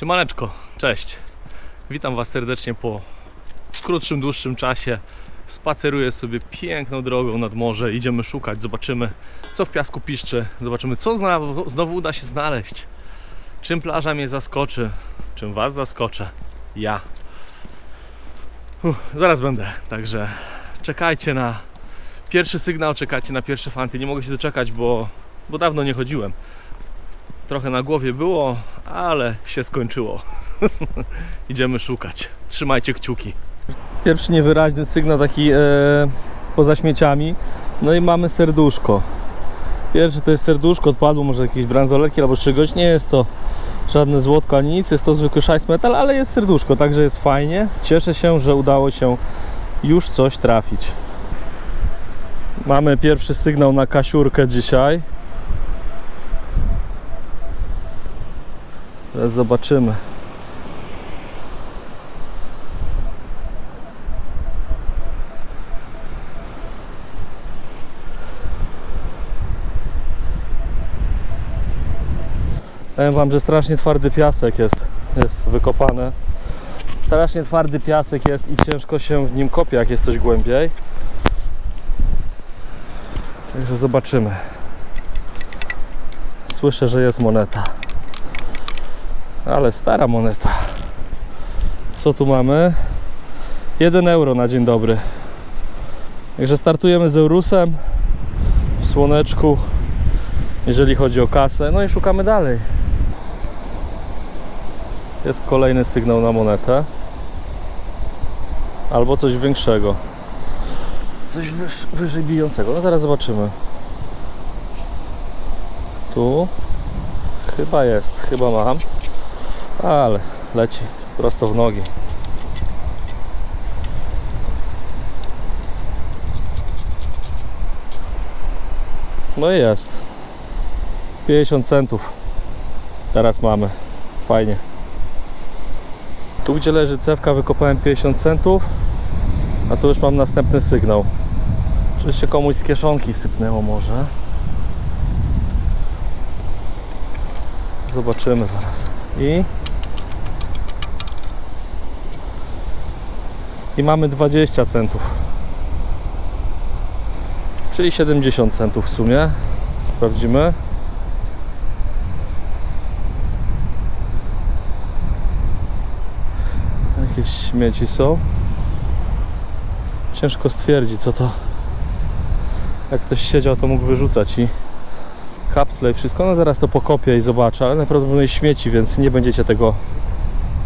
Siemaneczko, cześć. Witam Was serdecznie po krótszym, dłuższym czasie. Spaceruję sobie piękną drogą nad morze. Idziemy szukać, zobaczymy co w piasku piszczy, zobaczymy co znowu, uda się znaleźć. Czym plaża mnie zaskoczy, czym Was zaskoczę. Ja. Zaraz będę, także czekajcie na pierwszy sygnał, czekajcie na pierwsze fanty. Nie mogę się doczekać, bo, bo dawno nie chodziłem. Trochę na głowie było, ale się skończyło. Idziemy szukać. Trzymajcie kciuki. Pierwszy niewyraźny sygnał taki e, poza śmieciami. No i mamy serduszko. Pierwszy to jest serduszko, odpadło może jakieś bransoletki albo czegoś. Nie jest to żadne złotko ani nic, jest to zwykły szajs metal, ale jest serduszko, także jest fajnie. Cieszę się, że udało się już coś trafić. Mamy pierwszy sygnał na kasiurkę dzisiaj. Teraz zobaczymy. Powiem wam, że strasznie twardy piasek jest, jest wykopany. Strasznie twardy piasek jest i ciężko się w nim kopie, jak jest coś głębiej. Także zobaczymy. Słyszę, że jest moneta. Ale stara moneta. Co tu mamy? 1 euro na dzień dobry. Także startujemy z Eurusem w słoneczku, jeżeli chodzi o kasę. No i szukamy dalej. Jest kolejny sygnał na monetę. Albo coś większego. Coś wyż, wyżej bijącego. No zaraz zobaczymy. Tu. Chyba jest, chyba mam. Ale leci prosto w nogi. No i jest. 50 centów. Teraz mamy. Fajnie. Tu gdzie leży cewka wykopałem 50 centów. A tu już mam następny sygnał. Czy się komuś z kieszonki sypnęło może? Zobaczymy zaraz. I i mamy 20 centów. Czyli 70 centów w sumie. Sprawdzimy. Jakieś śmieci są. Ciężko stwierdzić, co to. Jak ktoś siedział, to mógł wyrzucać i kapsle i wszystko. No zaraz to pokopię i zobaczę, ale najprawdopodobniej śmieci, więc nie będziecie tego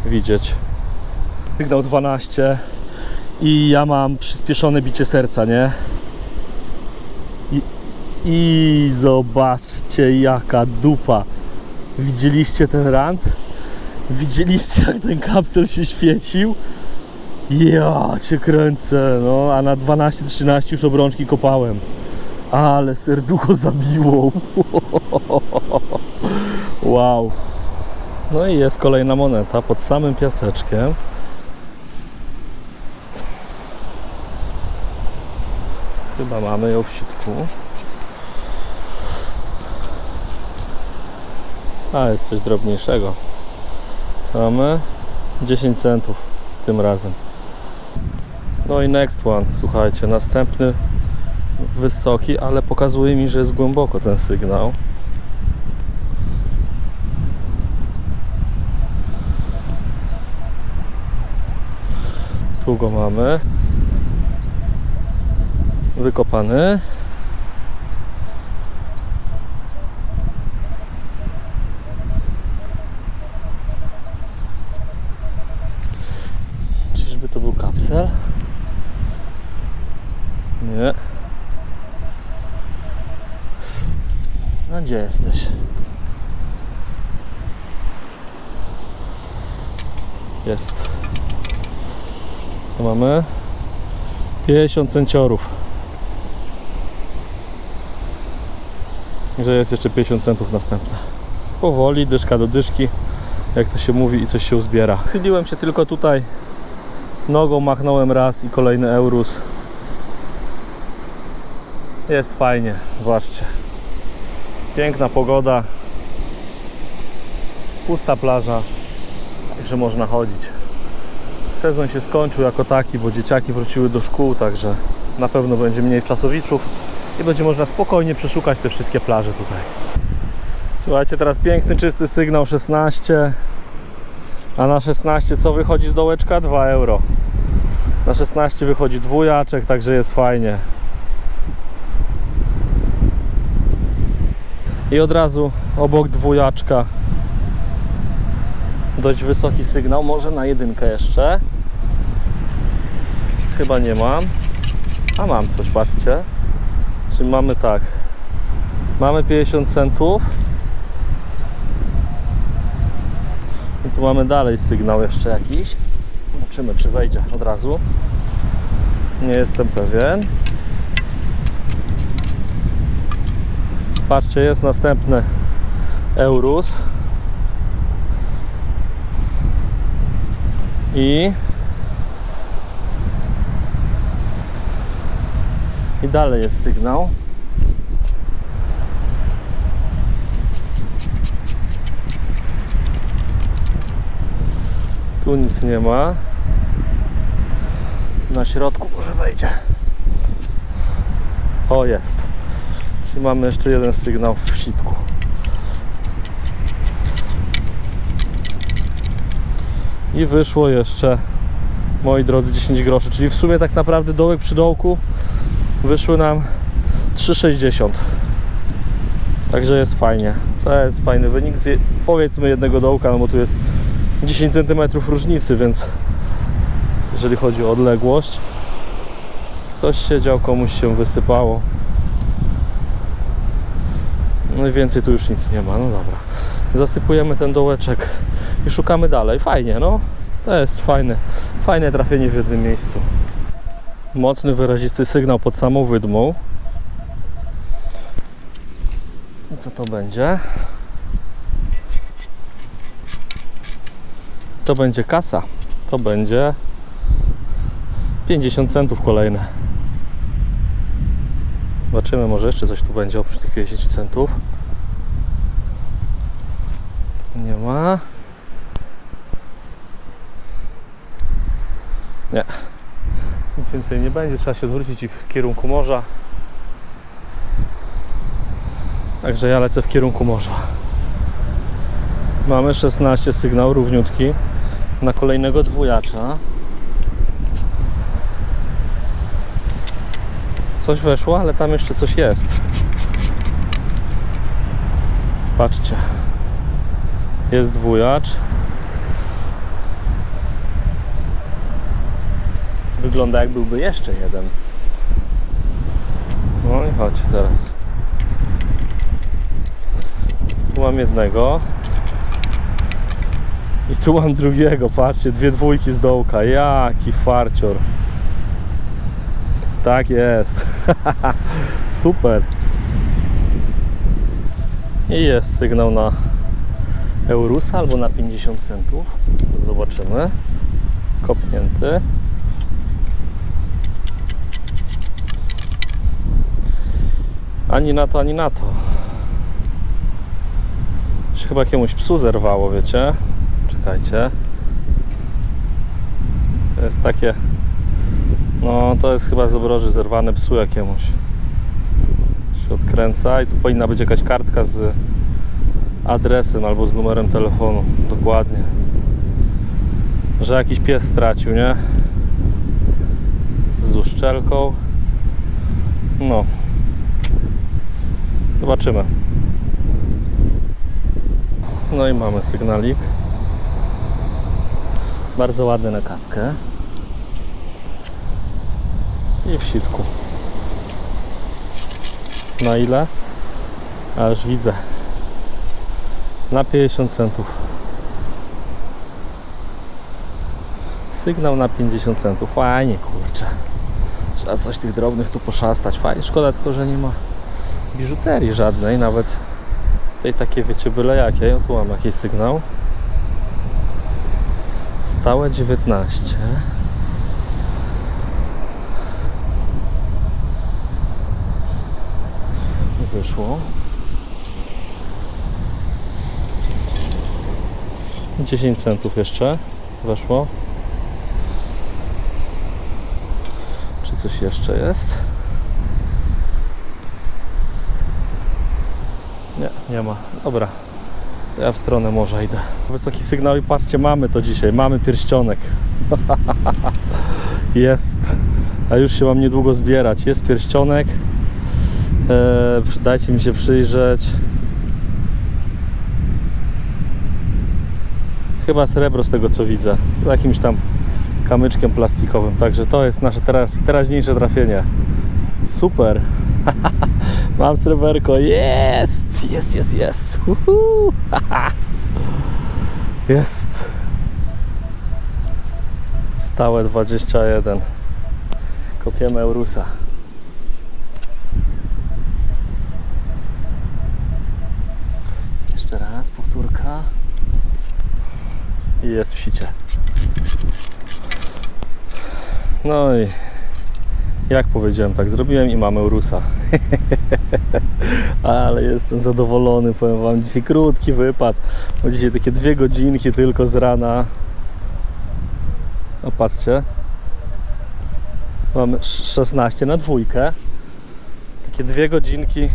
widzieć. Sygnał 12 i ja mam przyspieszone bicie serca, nie? I, i zobaczcie jaka dupa. Widzieliście ten rant? Widzieliście jak ten kapsel się świecił? Ja cię kręcę, no a na 12-13 już obrączki kopałem. Ale serducho zabiło. Wow. No i jest kolejna moneta pod samym piaseczkiem. Chyba mamy ją w środku. A, jest coś drobniejszego. Co mamy? 10 centów tym razem. No i next one, słuchajcie, następny wysoki, ale pokazuje mi, że jest głęboko ten sygnał. Tu go mamy. Wykopany. Czyżby to był kapsel? Nie. No gdzie jesteś? Jest. Co mamy? 50 cenciorów. Że jest jeszcze 50 centów następne. Powoli, dyszka do dyszki, jak to się mówi i coś się uzbiera. Schyliłem się tylko tutaj, nogą machnąłem raz i kolejny eurus. Jest fajnie, zobaczcie. Piękna pogoda. Pusta plaża. że można chodzić. Sezon się skończył jako taki, bo dzieciaki wróciły do szkół, także na pewno będzie mniej czasowiczów i będzie można spokojnie przeszukać te wszystkie plaże tutaj. Słuchajcie, teraz piękny, czysty sygnał 16, a na 16 co wychodzi z dołeczka? 2 euro. Na 16 wychodzi dwójaczek, także jest fajnie. I od razu obok dwójaczka dość wysoki sygnał, może na jedynkę jeszcze. Chyba nie mam. A mam coś, patrzcie. Czyli mamy tak. Mamy 50 centów. I tu mamy dalej sygnał jeszcze jakiś. Zobaczymy, czy wejdzie od razu. Nie jestem pewien. Patrzcie, jest następny Eurus. I i dalej jest sygnał. Tu nic nie ma. Na środku może wejdzie. O, jest. Czyli mamy jeszcze jeden sygnał w sitku. I wyszło jeszcze, moi drodzy, 10 groszy. Czyli w sumie tak naprawdę dołek przy dołku wyszły nam 3,60. Także jest fajnie. To jest fajny wynik z powiedzmy jednego dołka, no bo tu jest 10 cm różnicy, więc jeżeli chodzi o odległość, ktoś siedział, komuś się wysypało. No i więcej tu już nic nie ma. No dobra. Zasypujemy ten dołeczek i szukamy dalej. Fajnie, no. To jest fajne, fajne trafienie w jednym miejscu. Mocny, wyrazisty sygnał pod samą wydmą. I co to będzie? To będzie kasa. To będzie 50 centów kolejne. Zobaczymy, może jeszcze coś tu będzie oprócz tych 50 centów. Nie ma. Nie. Nic więcej nie będzie. Trzeba się odwrócić i w kierunku morza. Także ja lecę w kierunku morza. Mamy 16 sygnał równiutki na kolejnego dwójacza. Coś weszło, ale tam jeszcze coś jest. Patrzcie. Jest dwójacz. Wygląda jak byłby jeszcze jeden. No i chodź teraz. Tu mam jednego. I tu mam drugiego, patrzcie, dwie dwójki z dołka. Jaki farcior. Tak jest. Super. I jest sygnał na Eurusa albo na 50 centów. Zobaczymy. Kopnięty. Ani na to, ani na to. Się chyba jakiemuś psu zerwało, wiecie? Czekajcie. To jest takie. No, to jest chyba z obroży zerwane psu jakiemuś. Się odkręca i tu powinna być jakaś kartka z adresem albo z numerem telefonu. Dokładnie. Że jakiś pies stracił, nie? Z uszczelką. No. Zobaczymy. No i mamy sygnalik. Bardzo ładny na kaskę. I w sitku. Na ile? A już widzę. Na 50 centów. Sygnał na 50 centów. Fajnie, kurczę. Trzeba coś tych drobnych tu poszastać. Fajnie. Szkoda tylko, że nie ma biżuterii żadnej, nawet tej takie wiecie byle jakie. O, tu mam jakiś sygnał. Stałe 19. Wyszło. 10 centów jeszcze weszło. Czy coś jeszcze jest? Nie, ma. Dobra. Ja w stronę morza idę. Wysoki sygnał i patrzcie, mamy to dzisiaj. Mamy pierścionek. Jest. A już się mam niedługo zbierać. Jest pierścionek. Eee, dajcie mi się przyjrzeć. Chyba srebro z tego co widzę. Jakimś tam kamyczkiem plastikowym. Także to jest nasze teraz, teraźniejsze trafienie. Super. Mam sreberko. Jest! Jest, jest, jest. Uhu. Jest. Stałe 21. Kopiemy Eurusa. Jeszcze raz, powtórka. I jest w sicie. No i jak powiedziałem, tak zrobiłem i mamy Eurusa. Ale jestem zadowolony, powiem Wam, dzisiaj krótki wypad. Bo dzisiaj takie dwie godzinki tylko z rana. No patrzcie. Mamy sz- 16 na dwójkę. Takie dwie godzinki.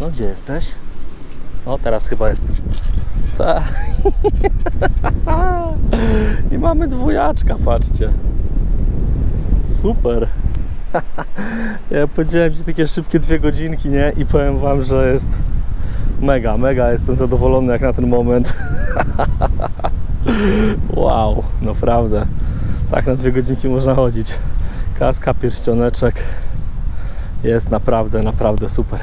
No gdzie jesteś? O, teraz chyba jest. Ta. I mamy dwójaczka, patrzcie. Super. Ja powiedziałem Ci takie szybkie dwie godzinki, nie? I powiem Wam, że jest mega, mega jestem zadowolony jak na ten moment. Wow, naprawdę. Tak na dwie godzinki można chodzić. Kaska, pierścioneczek. Jest naprawdę, naprawdę super.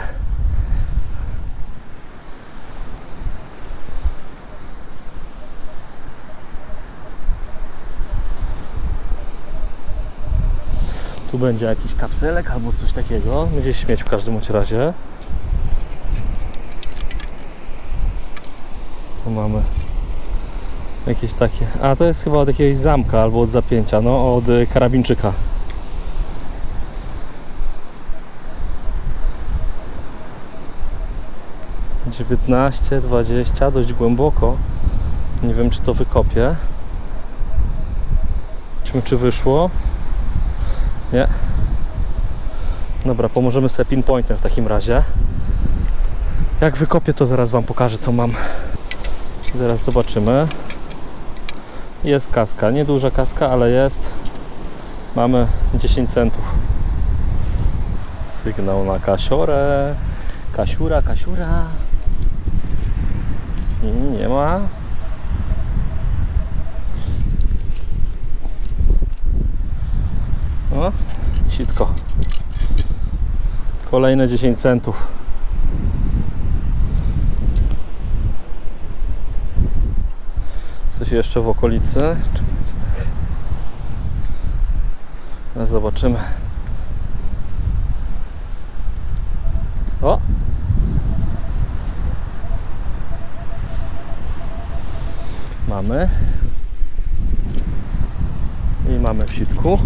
Tu będzie jakiś kapselek albo coś takiego. Będzie śmieć w każdym razie. Tu mamy jakieś takie. A to jest chyba od jakiegoś zamka albo od zapięcia, no od y, karabinczyka. Dziewiętnaście, dwadzieścia, dość głęboko. Nie wiem, czy to wykopię. Zobaczmy, czy wyszło. Nie. Dobra, pomożemy sobie pinpointem w takim razie. Jak wykopię, to zaraz Wam pokażę, co mam. Zaraz zobaczymy. Jest kaska, nieduża kaska, ale jest. Mamy 10 centów. Sygnał na kasiorę. Kasiura, kasiura. I nie ma. O, sitko. Kolejne 10 centów. Coś jeszcze w okolicy. Czekajcie, tak. Teraz zobaczymy. O! Mamy. I mamy w sitku.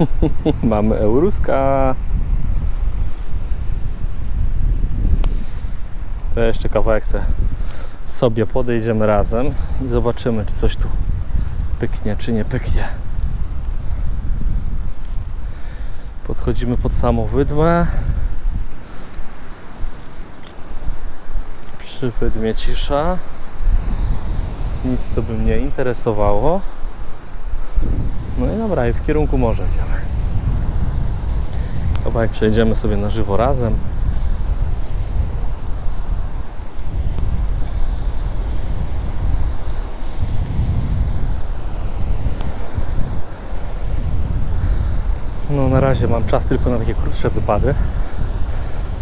Mamy Euruska. To jeszcze kawałek sobie podejdziemy razem i zobaczymy, czy coś tu pyknie, czy nie pyknie. Podchodzimy pod samą wydmę. Przy wydmie cisza. Nic, co by mnie interesowało. No i dobra, i w kierunku morza idziemy. Kawałek przejdziemy sobie na żywo razem. No na razie mam czas tylko na takie krótsze wypady.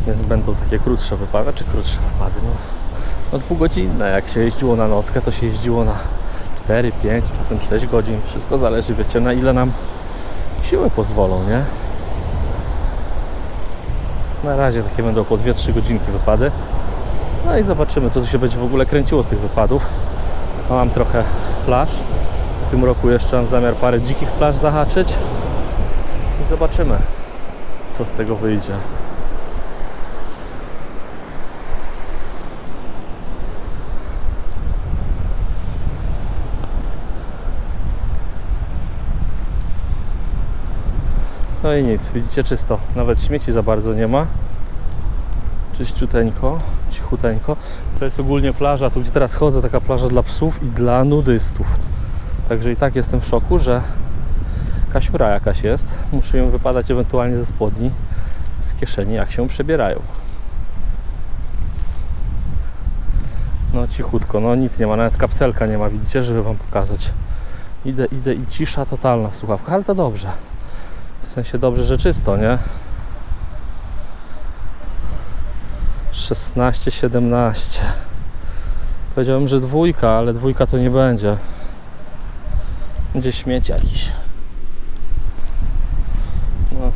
Więc będą takie krótsze wypady, czy krótsze wypady, no, no dwugodzinne. Jak się jeździło na nockę, to się jeździło na 4, 5, czasem 6 godzin. Wszystko zależy, wiecie, na ile nam siły pozwolą, nie? Na razie takie będą po 2-3 godzinki wypady. No i zobaczymy, co tu się będzie w ogóle kręciło z tych wypadów. Mam trochę plaż. W tym roku jeszcze mam zamiar parę dzikich plaż zahaczyć. I zobaczymy, co z tego wyjdzie. No i nic, widzicie czysto. Nawet śmieci za bardzo nie ma. Czyściuteńko, cichuteńko. To jest ogólnie plaża, tu gdzie teraz chodzę, taka plaża dla psów i dla nudystów. Także i tak jestem w szoku, że kasiura jakaś jest. Muszę ją wypadać ewentualnie ze spodni, z kieszeni, jak się przebierają. No cichutko, no nic nie ma, nawet kapselka nie ma, widzicie, żeby Wam pokazać. Idę, idę i cisza totalna w słuchawkach, ale to dobrze. W sensie dobrze, że czysto, nie? 16, 17. Powiedziałem, że dwójka, ale dwójka to nie będzie. Będzie śmieć jakiś. No.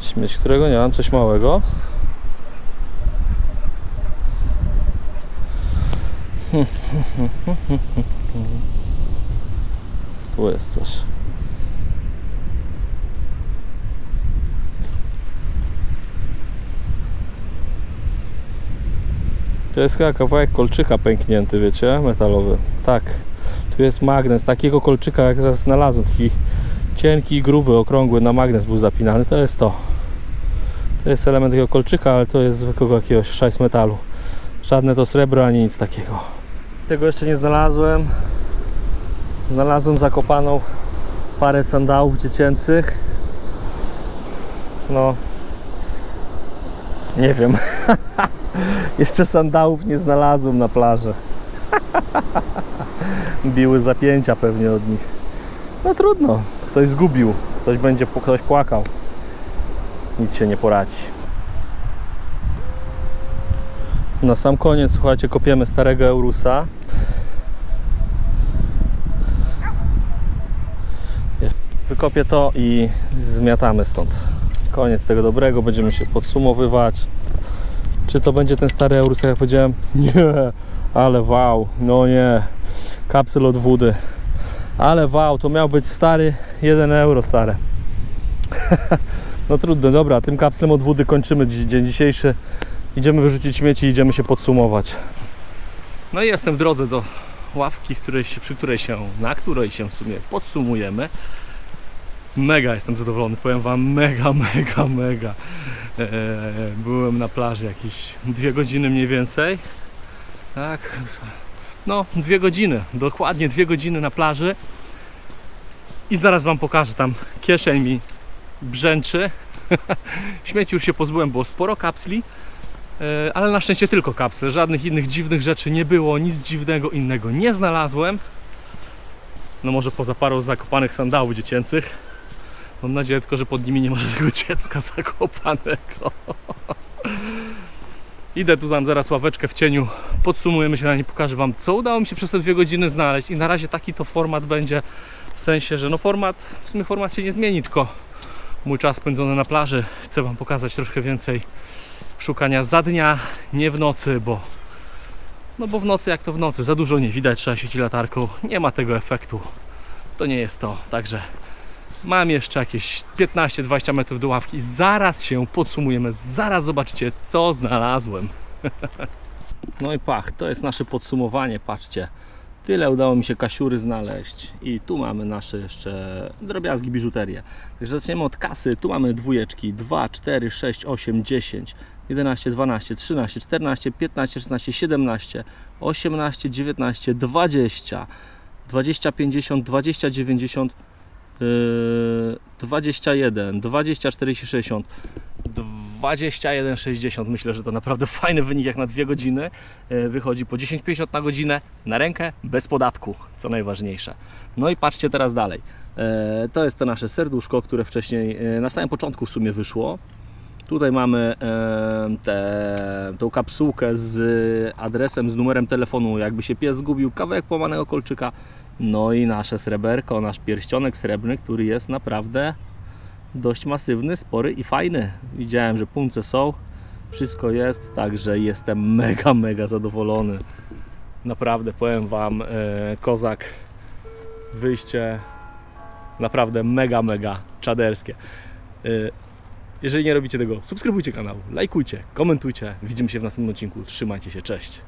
Śmieć, którego nie mam, coś małego. Tu jest coś. To jest chyba kawałek kolczyka pęknięty, wiecie, metalowy. Tak. Tu jest magnes. Takiego kolczyka jak teraz znalazłem. Taki cienki, gruby, okrągły na magnes był zapinany. To jest to. To jest element takiego kolczyka, ale to jest zwykłego jakiegoś szajs metalu. Żadne to srebro ani nic takiego. Tego jeszcze nie znalazłem. Znalazłem zakopaną parę sandałów dziecięcych. No. Nie wiem. Jeszcze sandałów nie znalazłem na plaży. Biły zapięcia pewnie od nich. No trudno. Ktoś zgubił. Ktoś będzie, ktoś płakał. Nic się nie poradzi. Na sam koniec, słuchajcie, kopiemy starego Eurusa. Wykopię to i zmiatamy stąd. Koniec tego dobrego, będziemy się podsumowywać. Czy to będzie ten stary Eurus, tak jak powiedziałem? Nie, ale wow, no nie. Kapsel od wody. Ale wow, to miał być stary 1 euro stare. no trudno, dobra, tym kapslem od wody kończymy dzi- dzień dzisiejszy. Idziemy wyrzucić śmieci, idziemy się podsumować. No i jestem w drodze do ławki, której się, przy której się, na której się w sumie podsumujemy. Mega jestem zadowolony, powiem Wam, mega, mega, mega. Eee, byłem na plaży jakieś dwie godziny mniej więcej. Tak, no dwie godziny, dokładnie dwie godziny na plaży. I zaraz Wam pokażę, tam kieszeń mi brzęczy. Śmieci już się pozbyłem, było sporo kapsli. E, ale na szczęście tylko kapsle, żadnych innych dziwnych rzeczy nie było, nic dziwnego innego nie znalazłem. No może poza parą zakopanych sandałów dziecięcych. Mam nadzieję tylko, że pod nimi nie ma żadnego dziecka zakopanego. Idę tu mam zaraz ławeczkę w cieniu, podsumujemy się na niej, pokażę Wam, co udało mi się przez te dwie godziny znaleźć. I na razie taki to format będzie, w sensie, że no format, w sumie format się nie zmieni, tylko mój czas spędzony na plaży, chcę Wam pokazać troszkę więcej szukania za dnia, nie w nocy, bo no bo w nocy jak to w nocy, za dużo nie widać, trzeba świecić latarką, nie ma tego efektu, to nie jest to, także mam jeszcze jakieś 15-20 metrów do ławki, zaraz się podsumujemy, zaraz zobaczycie co znalazłem. no i pach, to jest nasze podsumowanie, patrzcie. Tyle udało mi się kasiury znaleźć i tu mamy nasze jeszcze drobiazgi, biżuterię. Także zaczniemy od kasy. Tu mamy dwójeczki 2, 4, 6, 8, 10, 11, 12, 13, 14, 15, 16, 17, 18, 19, 20, 20, 50, 20, 90, yy, 21, 20, 40, 60, 21, 60. Myślę, że to naprawdę fajny wynik jak na dwie godziny. Yy, Wychodzi po 10,50 na godzinę na rękę bez podatku, co najważniejsze. No i patrzcie teraz dalej. E, To jest to nasze serduszko, które wcześniej e, na samym początku w sumie wyszło. Tutaj mamy e, tę tą kapsułkę z adresem, z numerem telefonu, jakby się pies zgubił, kawałek połamanego kolczyka. No i nasze sreberko, nasz pierścionek srebrny, który jest naprawdę dość masywny, spory i fajny. Widziałem, że punce są, wszystko jest, także jestem mega, mega zadowolony. Naprawdę powiem Wam, e, kozak, wyjście naprawdę mega, mega czaderskie. Jeżeli nie robicie tego, subskrybujcie kanał, lajkujcie, komentujcie. Widzimy się w następnym odcinku. Trzymajcie się, cześć.